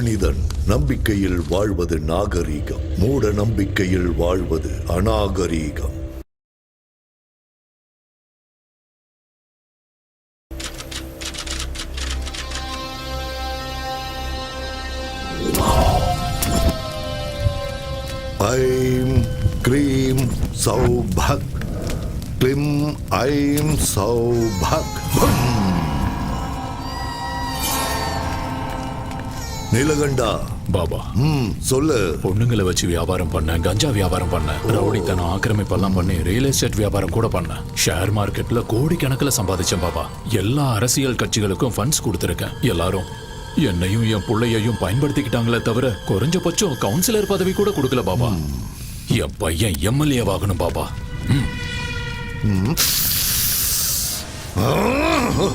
மனிதன் நம்பிக்கையில் வாழ்வது நாகரீகம். மூட நம்பிக்கையில் வாழ்வது அநாகரீகம். ஐம் க்ரீம் சௌபக். கிளிம் ஐம் சௌபக். நீலகண்டா? பாபா. ம் சொல்லு. பொண்ணுங்களை வச்சு வியாபாரம் பண்ணேன் கஞ்சா வியாபாரம் பண்ணேன் ரவுடித்தனம் ஆக்கிரமிப்பெல்லாம் பண்ணி ரியல் எஸ்டேட் வியாபாரம் கூட பண்ணேன் ஷேர் மார்க்கெட்ல கோடிக்கணக்கில் சம்பாதிச்சேன் பாபா. எல்லா அரசியல் கட்சிகளுக்கும் ஃபண்ட்ஸ் கொடுத்துருக்கேன். எல்லாரும் என்னையும் என் புள்ளையையும் பயன்படுத்திக்கிட்டாங்களே தவிர குறைஞ்சபட்சம் கவுன்சிலர் பதவி கூட கொடுக்கல பாபா. என் பையன் எம்எல்ஏ ஆகணும் பாபா.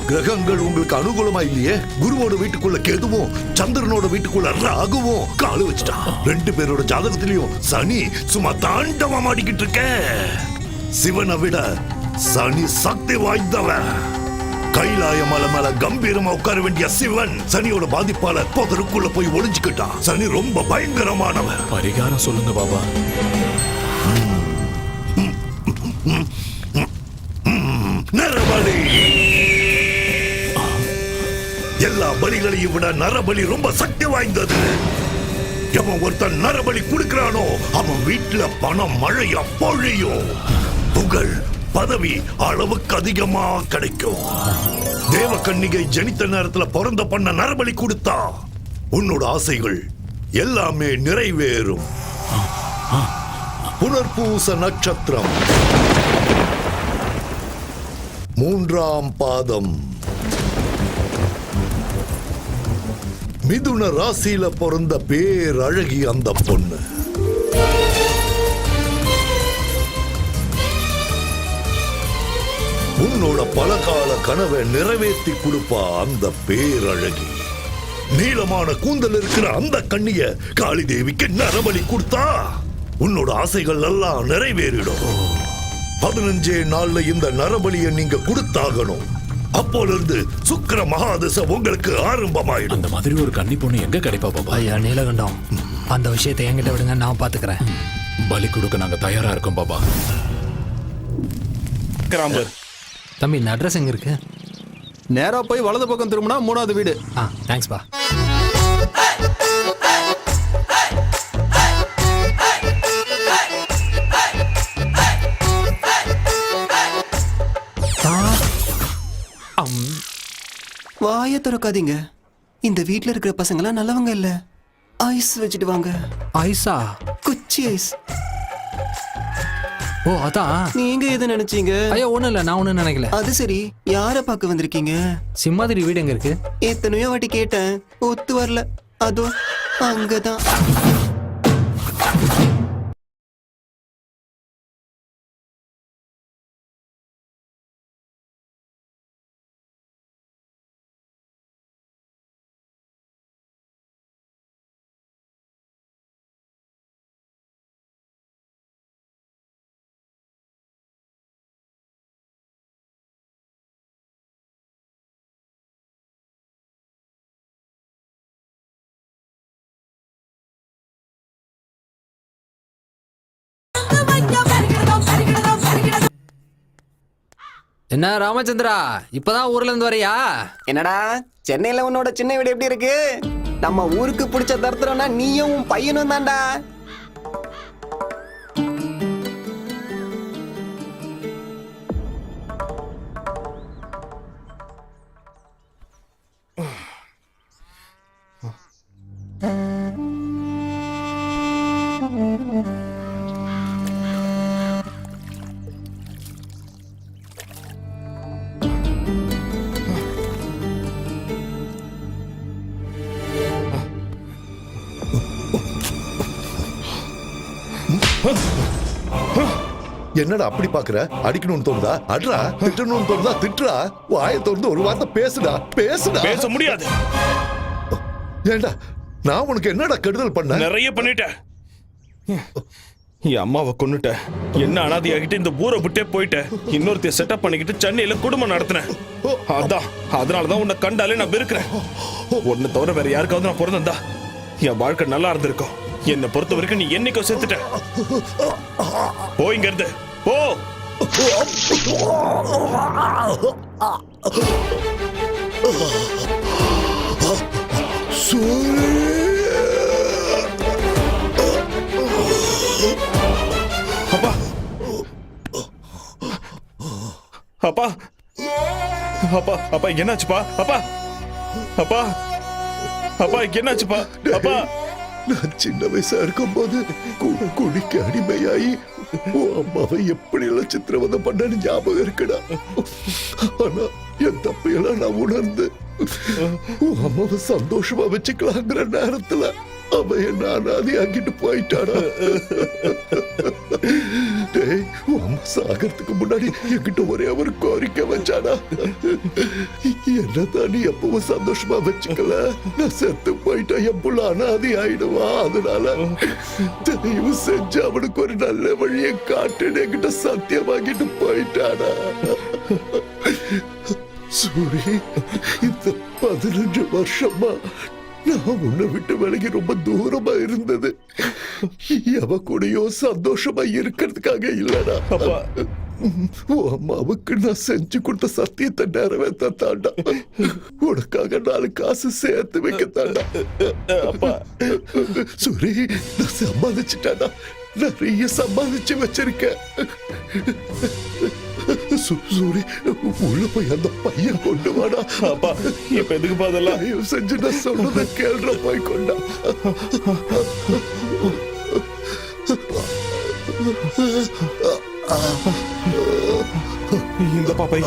கிரகங்கள் உங்களுக்கு அனுகூலமா இல்லையே? குருவோட வீட்டுக்குள்ள கேதுவும் சந்திரனோட வீட்டுக்குள்ள ராகுவும் காலு வச்சுட்டான் ரெண்டு பேரோட ஜாதகத்திலையும் சனி சும்மா தாண்டவம் ஆடிக்கிட்டு இருக்க. சிவனை விட சனி சக்தி வாய்ந்தவன் கைலாய மலை மேல கம்பீரமா உட்கார வேண்டிய சிவன் சனியோட பாதிப்பால புதருக்குள்ள போய் ஒளிஞ்சுக்கிட்டான். சனி ரொம்ப பயங்கரமானவன் பரிகாரம் சொல்லுங்க பாபா. எல்லா பலிகளையும் விட நரபலி ரொம்ப சக்தி வாய்ந்தது. எவன் ஒருத்தன் நரபலி கொடுக்கிறானோ அவன் வீட்டுல பணம் மழையா பொழியும் புகழ் பதவி அளவுக்கு அதிகமா கிடைக்கும். தேவ கன்னிகை ஜனித்த நேரத்துல பிறந்த பண்ண நரபலி கொடுத்தா உன்னோட ஆசைகள் எல்லாமே நிறைவேறும். புனர்பூச நட்சத்திரம். மூன்றாம் பாதம். மிதுன ராசியில பிறந்த பேரழகி அந்த பொண்ணு. உன்னோட பலகால கனவை நிறைவேற்றி கொடுப்பா அந்த பேரழகி. நீளமான கூந்தல் இருக்கிற அந்த கண்ணிய காளி தேவிக்கு நரபலி கொடுத்தா உன்னோட ஆசைகள் எல்லாம் நிறைவேறிடும். பதினஞ்சே நாள்ல இந்த நரபலியை நீங்க கொடுத்தாகணும். அப்போல இருந்து சுக்கிர மகாதச உங்களுக்கு ஆரம்பமாயிடும். அந்த மாதிரி ஒரு கன்னி பொண்ணு எங்க கிடைப்பா பாபா? ஐயா நீலகண்டம். அந்த விஷயத்தை என்கிட்ட விடுங்க நான் பாத்துக்கிறேன். பலி கொடுக்க நாங்க தயாரா இருக்கோம் பாபா. கிராம்பர். தம்பி இந்த அட்ரஸ் எங்க இருக்கு? நேரா போய் வலது பக்கம் திரும்பினா மூணாவது வீடு. ஆ தேங்க்ஸ் பா. வாயை திறக்காதீங்க. இந்த வீட்ல இருக்கிற பசங்களாம் நல்லவங்க இல்ல. ஐஸ் வச்சுட்டு வாங்க. ஐசா குச்சி ஐஸ். ஓ அதான் நீங்க எதை நினைச்சீங்க? ஐயா ஒண்ணும் இல்ல நான் ஒண்ணும் நினைக்கல. அது சரி யார பார்க்க வந்திருக்கீங்க? சிம்மாதிரி வீடு எங்க இருக்கு? எத்தனையோ வாட்டி கேட்டேன் ஒத்து வரல. அதோ அங்கதான். என்ன ராமச்சந்திரா இப்பதான் ஊர்ல இருந்து வரியா? என்னடா சென்னையில உன்னோட சின்ன வீடு எப்படி இருக்கு? நம்ம ஊருக்கு பிடிச்ச தரத்துறோம்னா நீயும் உன் பையனும் தான்டா. என்னடா அப்படி பாக்குற? அடிக்கணும்னு தோணுதா? அட்ரா திட்டணும்னு தோணுதா? திட்டுறா வாயை திறந்து ஒரு வார்த்தை பேசுடா. பேசுடா. பேச முடியாது. ஏண்டா நான் உனக்கு என்னடா கெடுதல் பண்ண? நிறைய பண்ணிட்டேன் என் அம்மாவை கொன்னுட்ட. என்ன அனாதையாகிட்டு இந்த ஊரை விட்டே போயிட்டேன் இன்னொருத்தைய செட்டப் பண்ணிக்கிட்டு சென்னையில குடும்பம் நடத்தினேன். அதான் அதனாலதான் உன்னை கண்டாலே நான் வெறுக்கிறேன். உன்னை தவிர வேற யாருக்காவது நான் பிறந்தா என் வாழ்க்கை நல்லா இருந்திருக்கும். என்னை பொறுத்த வரைக்கும் நீ என்னைக்கோ செத்துட்ட. போ இங்க இருந்து போ. அப்பா அப்பா. அப்பா அப்பா என்னாச்சுப்பா? அப்பா. அப்பா. அப்பா என்னாச்சுப்பா? அப்பா. நான் சின்ன வயசா இருக்கும்போது கூட குடிக்க அடிமையாயி உன் அம்மாவை எப்படி எல்லாம் சித்திரவதை பண்ணு ஞாபகம் இருக்குடா. ஆனா என் தப்பையெல்லாம் நான் உணர்ந்து உன் அம்மாவை சந்தோஷமா வச்சுக்கலாங்கிற நேரத்துல அவ என்ன அனாதி ஆக்கிட்டு போயிட்டாடா. சாகிறதுக்கு முன்னாடி என்கிட்ட ஒரே ஒரு கோரிக்கை வச்சானா? என்னதான் நீ எப்பவும் சந்தோஷமா வச்சுக்கல? நான் செத்து போயிட்டா என் புள்ள அனாதி ஆயிடுவா. அதனால தயவு செஞ்சு அவனுக்கு ஒரு நல்ல வழியை காட்டுன்னு என்கிட்ட சத்தியம் போயிட்டானா? சூரி இந்த பதினஞ்சு வருஷமா நான் உன்னை விட்டு விலகி ரொம்ப தூரமா இருந்தது. எவ கூடயோ சந்தோஷமா இருக்கிறதுக்காக இல்லடா. அப்பா. உன் அம்மாவுக்கு நான் செஞ்சு கொடுத்த சத்தியத்தை நிறைவேற்ற தாண்டா. உனக்காக நாலு காசு சேர்த்து வைக்க தாண்டா. அப்பா. சூரி நான் சம்பாதிச்சுட்டாடா நிறைய சம்பாதிச்சு வச்சிருக்கேன். சூரி உள்ள போய் அந்த பையன் கொண்டு வாடா. அப்பா இப்ப எதுக்கு அதெல்லாம்? தயவு செஞ்சு நான் சொல்றத கேள்ற போய் கொண்டா. இந்த பாப்பை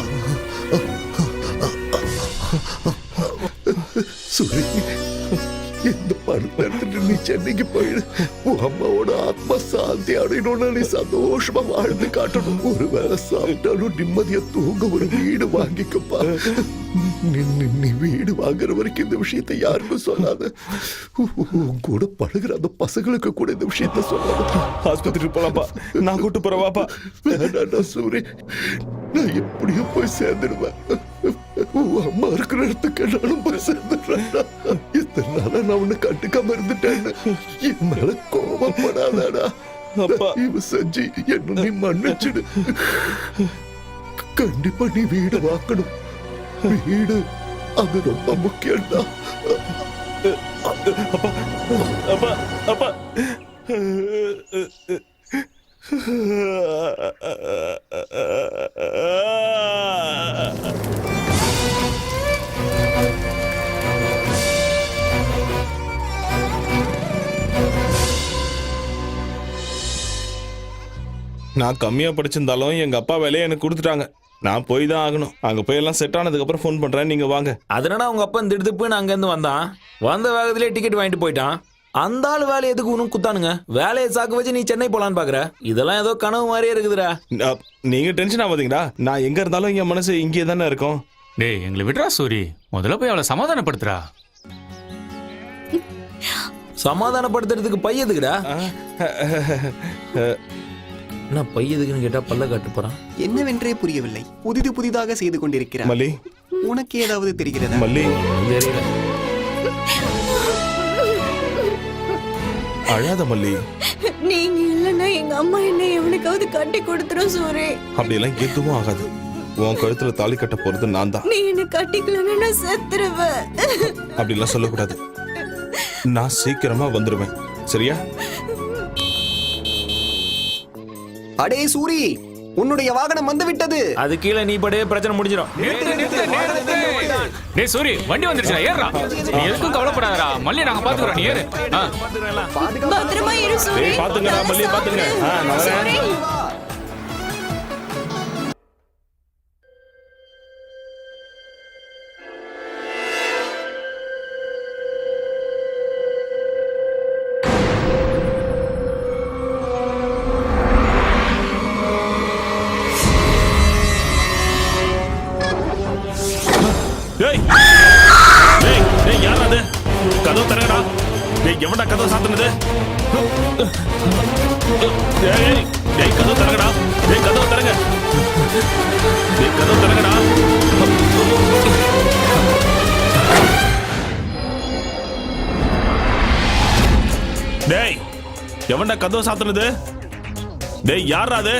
சூரி இந்த பணத்தை எடுத்துட்டு நீ சென்னைக்கு போயிடு உன் அம்மாவோட ஆத்மா சாந்தி அடையணும்னு நீ சந்தோஷமா வாழ்ந்து காட்டணும் ஒரு வேளை சாப்பிட்டாலும் நிம்மதியா தூங்க ஒரு வீடு வாங்கிக்கப்பா நீ வீடு வாங்குற வரைக்கும் இந்த விஷயத்தை யாருக்கும் சொல்லாத கூட பழகுற அந்த பசங்களுக்கு கூட இந்த விஷயத்த சொல்லாத ஆஸ்பத்திரிக்கு போலாம்ப்பா நான் கூட்டு போறேன் வாப்பா வேண்டாண்டா சூரி நான் எப்படியோ போய் சேர்ந்துடுவேன் அம்மா இருக்கிற இடத்துக்கு நானும் போய் சேர்ந்துடுறேன்டா. இத்தனை நாளா நான் உன்னை கண்டுக்காம இருந்துட்டேன்னு. என் மேல கோபப்படாதடா. அப்பா. தயவு செஞ்சு என்ன நீ மன்னிச்சிடு. கண்டிப்பா நீ வீடு வாக்கணும் வீடு அது ரொம்ப முக்கியம்டா. அப்பா அப்பா. நான் கம்மியா படிச்சிருந்தாலும் எங்க அப்பா வேலையை எனக்கு கொடுத்துட்டாங்க. நான் போய் தான் ஆகணும். அங்க போய் எல்லாம் செட் ஆனதுக்கு அப்புறம் ஃபோன் பண்றேன் நீங்க வாங்க. அதனால உங்க அப்பா திடுதுப்புன்னு அங்கேருந்து வந்தான்? வந்த வேகத்திலே டிக்கெட் வாங்கிட்டு போயிட்டான். அந்த ஆள் வேலை எதுக்கு உனக்கு குத்தானுங்க? வேலையை சாக்கு வச்சு நீ சென்னை போலான்னு பாக்குற. இதெல்லாம் ஏதோ கனவு மாதிரியே இருக்குதுடா. அ, நீங்க டென்ஷன் ஆகாதீங்கடா. நான் எங்க இருந்தாலும் என் மனசு இங்கே தானே இருக்கும். டேய் எங்களை விடுறா சூரி. முதல்ல போய் அவளை சமாதானப்படுத்துறா. சமாதானப்படுத்துறதுக்கு பை எதுக்குடா? என்ன பை எதுக்குன்னு கேட்டா பல்ல காட்டு போறான். என்னவென்றே புரியவில்லை. புதிது புதிதாக செய்து கொண்டிருக்கிறார். மல்லி. உனக்கு ஏதாவது தெரிகிறதா? மல்லி. தெரியல. அழாத மல்லி. நீங்க இல்லைன்னா எங்க அம்மா என்ன எவனுக்காவது கட்டி கொடுத்துரும் சூரே. அப்படியெல்லாம் எதுவும் ஆகாது. உன் கழுத்துல தாலி கட்ட போறது நான் தான். நீ என்ன கட்டிக்கலன்னா நான் செத்துருவேன். அப்படிலாம் சொல்லக்கூடாது. நான் சீக்கிரமா வந்துடுவேன் சரியா? அடே சூரி உன்னுடைய வாகனம் வந்து விட்டது அது கீழே நீ படே பிரச்சனை முடிஞ்சிடும் டேய் சூரி வண்டி வந்துருச்சுடா ஏறா நீ எதுக்கும் கவலைப்படாதடா. மல்லி நாங்க பாத்துக்கிறோம் நீ ஏறு. ஆ. பத்திரமா இரு சூரே. நான் மல்லி, பாத்துங்க. ஆ, நான் வரேன். டேய் எவன்டா கதவை சாத்துனது? டேய் யாரா அது?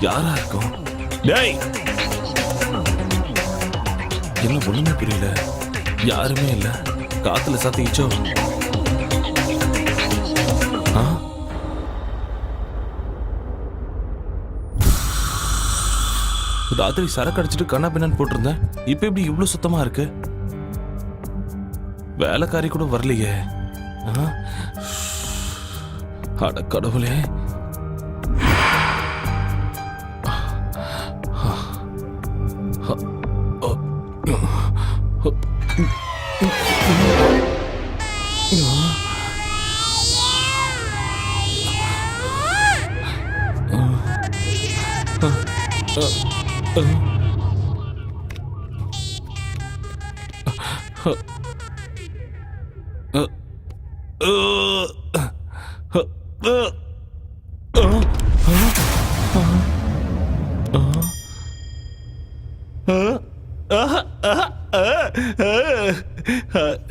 யாரா இருக்கும் டேய். என்ன ஒண்ணுமே புரியல. யாருமே இல்ல. காத்துல சாத்திக்கிச்சோ? ராத்திரி சரக்கு அடிச்சிட்டு கண்ணா பின்னான்னு போட்டிருந்தேன். இப்போ இப்படி இவ்வளோ சுத்தமா இருக்கு? வேலைக்காரி கூட வரலையே. ஆ? அட கடவுளே.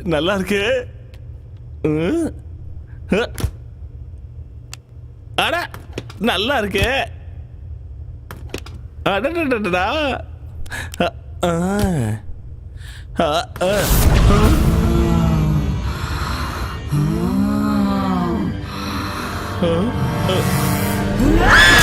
நல்லா இருக்கு அட நல்லா இருக்கு அடடா ஆ. ஆ, ஆ. ஆ, ஆ.